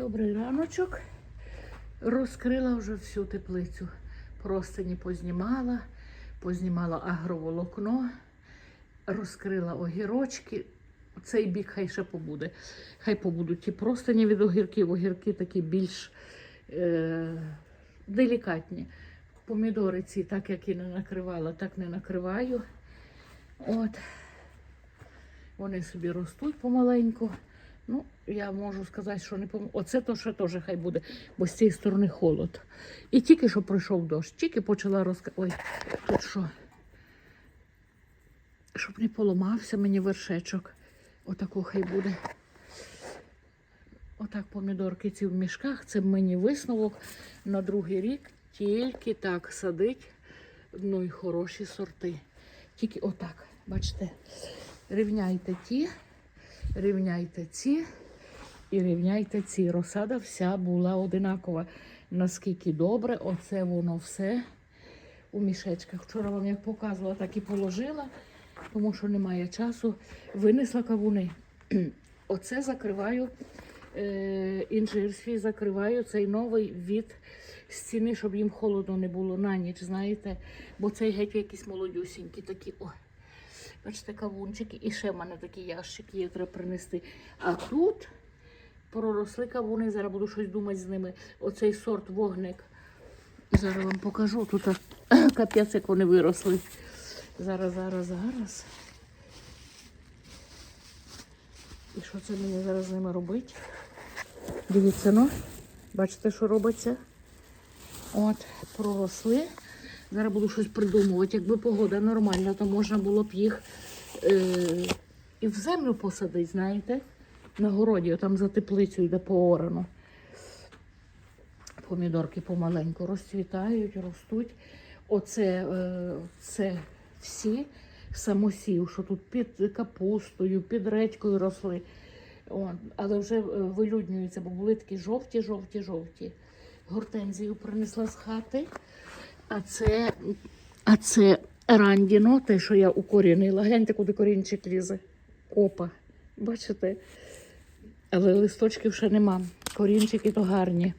Добрий раночок. Розкрила вже всю теплицю. Простині познімала, познімала агроволокно, розкрила огірочки. Цей бік хай ще побуде. Хай побудуть ті простині від огірків. Огірки такі більш е, делікатні. Помідори ці, так як і не накривала, так не накриваю. От. Вони собі ростуть помаленьку. Ну, я можу сказати, що не пом... Оце то ще теж хай буде, бо з цієї сторони холод. І тільки що пройшов дощ, тільки почала розка... Ой, тут що? Щоб не поламався мені вершечок. Отако хай буде. Отак помідорки ці в мішках. Це мені висновок на другий рік. Тільки так садить. Ну і хороші сорти. Тільки отак, бачите, рівняйте ті, рівняйте ці і рівняйте ці. Розсада вся була одинакова. Наскільки добре, оце воно все у мішечках. Вчора вам як показувала, так і положила, тому що немає часу. Винесла кавуни. Оце закриваю е, інжир свій, закриваю цей новий від стіни, щоб їм холодно не було на ніч, знаєте. Бо цей геть якісь молодюсінькі такі. О. Бачите, кавунчики. І ще в мене такі ящики є, треба принести. А тут проросли кавуни, зараз буду щось думати з ними. Оцей сорт вогник. Зараз вам покажу. Тут капець, як вони виросли. Зараз, зараз, зараз. І що це мені зараз з ними робити? Дивіться, ну, бачите, що робиться? От, проросли. Зараз буду щось придумувати. Якби погода нормальна, то можна було б їх е- і в землю посадити, знаєте, на городі, там за теплицю йде поорано. Помідорки помаленьку розцвітають, ростуть. Оце е, це всі самосів, що тут під капустою, під редькою росли. Але вже е, вилюднюються, бо були такі жовті, жовті, жовті. Гортензію принесла з хати. А це, а це рандіно, те, що я укорінила. Гляньте, куди корінчик лізе. Опа. Бачите? Але листочків ще нема. Корінчики то гарні.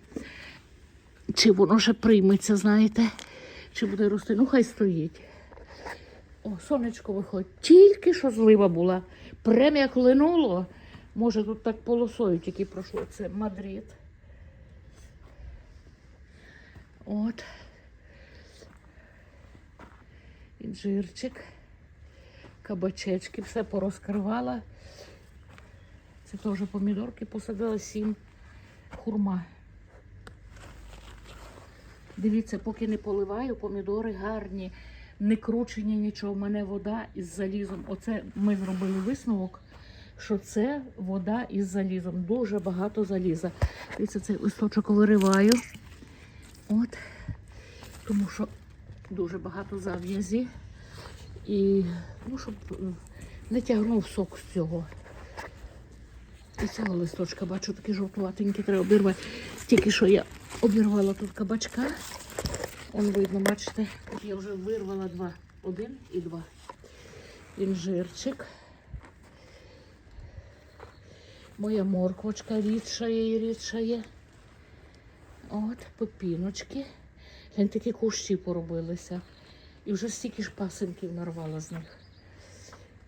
Чи воно ще прийметься, знаєте? Чи буде рости? Ну, хай стоїть. О, сонечко виходить. Тільки що злива була. Прям як линуло. Може, тут так полосою тільки пройшло. Це Мадрид. От. Інжирчик, кабачечки, все порозкривала. Це теж помідорки посадила сім. Хурма. Дивіться, поки не поливаю, помідори гарні, не кручені нічого. У мене вода із залізом. Оце ми зробили висновок, що це вода із залізом. Дуже багато заліза. Дивіться, цей листочок вириваю. От. Тому що дуже багато зав'язі. І ну, щоб не тягнув сок з цього. І цього листочка бачу такі жовтуватенькі, треба обірвати. Тільки що я обірвала тут кабачка. Он видно, бачите, тут я вже вирвала два. Один і два. Інжирчик. Моя морквочка рідшає і рідшає. От, пепіночки. Глянь, такі кущі поробилися. І вже стільки ж пасинків нарвала з них.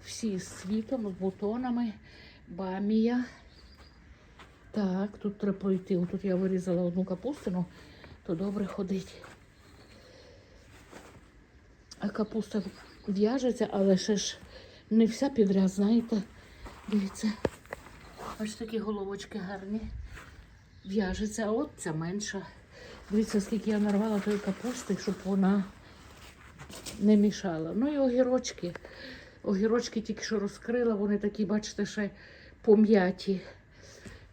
Всі з цвітом, з бутонами, бамія. Так, тут треба пройти. Тут я вирізала одну капустину, то добре ходить. А капуста в'яжеться, але ще ж не вся підряд, знаєте. Дивіться. Ось такі головочки гарні. В'яжеться, а от ця менша. Дивіться, скільки я нарвала тої капусти, щоб вона не мішала. Ну і огірочки. Огірочки тільки що розкрила, вони такі, бачите, ще пом'яті.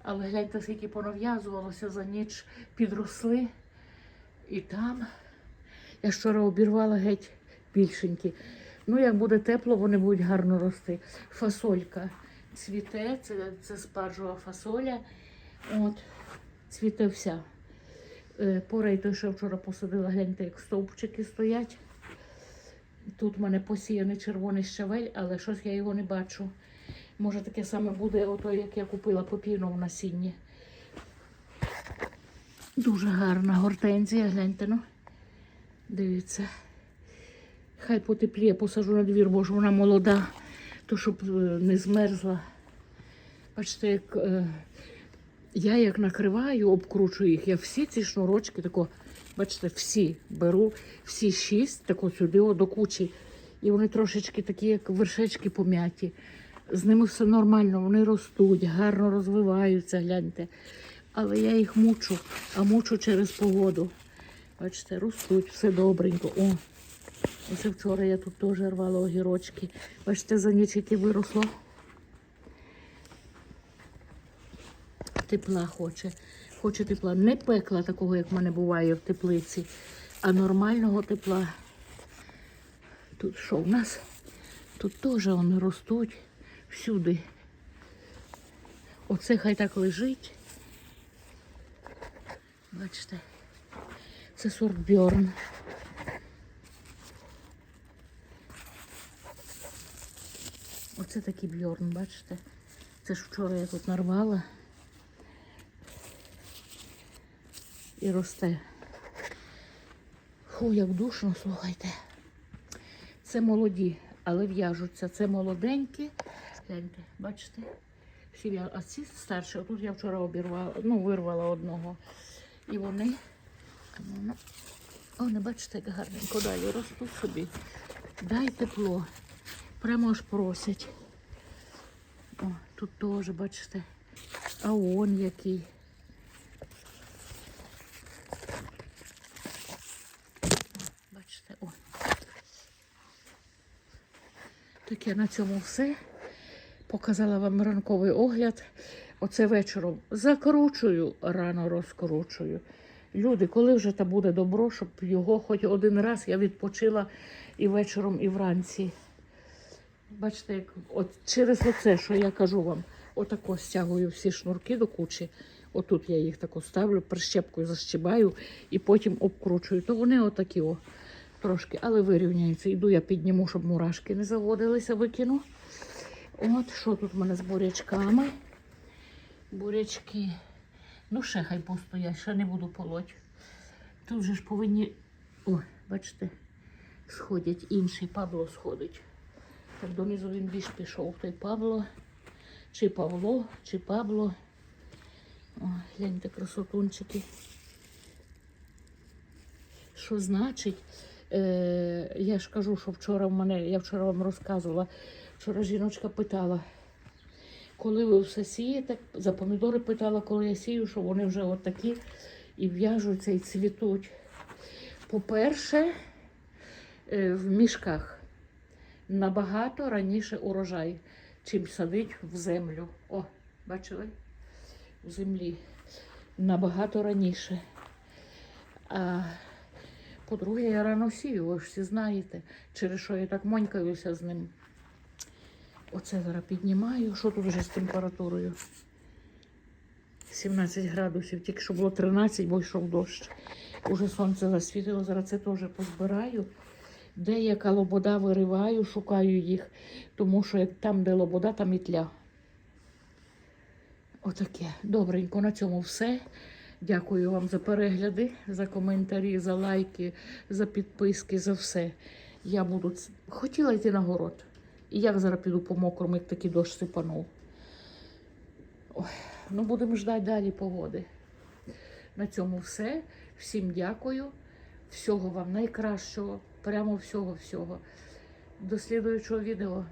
Але гляньте, скільки понав'язувалося за ніч, підросли. І там я вчора обірвала геть більшенькі. Ну, як буде тепло, вони будуть гарно рости. Фасолька цвіте, це, це спаржова фасоля. От, цвіте вся. Е, Порей той, що вчора посадила, гляньте, як стовпчики стоять. Тут в мене посіяний червоний щавель, але щось я його не бачу. Може таке саме буде, ото, як я купила попійно в насінні. Дуже гарна гортензія, гляньте ну. Дивіться. Хай потепліє, посажу на двір, бо ж вона молода, то щоб е, не змерзла. Бачите, як е, я як накриваю, обкручую їх, я всі ці шнурочки, тако, бачите, всі беру, всі шість, тако сюди о, до кучі. І вони трошечки такі, як вершечки пом'яті. З ними все нормально, вони ростуть, гарно розвиваються, гляньте. Але я їх мучу, а мучу через погоду. Бачите, ростуть, все добренько. О, оце вчора я тут теж рвала огірочки. Бачите, за ніч яке виросло. Тепла хоче. Хоче тепла. Не пекла такого, як в мене буває в теплиці, а нормального тепла. Тут що в нас? Тут теж вони ростуть всюди. Оце хай так лежить. Бачите, це сорт Бьорн. Оце такий Бьорн, бачите? Це ж вчора я тут нарвала. І росте. Фу, як душно, слухайте. Це молоді, але в'яжуться. Це молоденькі. Гляньте, бачите? Всі в'я- А ці старші. Тут я вчора обірвала, ну, вирвала одного. І вони. ну, О, не бачите, як гарненько далі ростуть собі. Дай тепло. Прямо аж просять. О, тут теж, бачите. А он який. Бачите, о. Таке на цьому все. Показала вам ранковий огляд. Оце вечором закручую, рано розкручую. Люди, коли вже та буде добро, щоб його хоч один раз я відпочила і вечором, і вранці. Бачите, як от через оце, що я кажу вам, отако стягую всі шнурки до кучі. Отут я їх тако ставлю, прищепкою защибаю і потім обкручую. То вони отакі о, трошки, але вирівняються. Йду, я підніму, щоб мурашки не заводилися, викину. От що тут в мене з бурячками. Бурячки. Ну, ще хай постоять, ще не буду полоть. Тут же ж повинні. О, бачите, сходять інший Павло сходить. Так донизу він більш пішов. Той Павло, чи Павло, чи Пабло. О, гляньте, красотунчики. Що значить? Е, я ж кажу, що вчора в мене, я вчора вам розказувала, вчора жіночка питала, коли ви все сієте, за помідори питала, коли я сію, що вони вже отакі і в'яжуться, і цвітуть. По-перше, е, в мішках набагато раніше урожай, чим садить в землю. О, бачили? В землі. Набагато раніше. А по-друге, я рано сію, ви ж всі знаєте, через що я так монькаюся з ним. Оце зараз піднімаю. Що тут вже з температурою? 17 градусів, тільки що було 13, бо йшов дощ. Уже сонце засвітило, зараз це теж позбираю. Де яка лобода вириваю, шукаю їх, тому що там, де лобода, там і тля. Отаке. Добренько, на цьому все. Дякую вам за перегляди, за коментарі, за лайки, за підписки, за все. Я буду хотіла йти на город. І як зараз піду по мокрому, як такий дощ сипанув. Ой, ну будемо ждати далі погоди. На цьому все. Всім дякую. Всього вам найкращого. Прямо всього-всього. До слідуючого відео.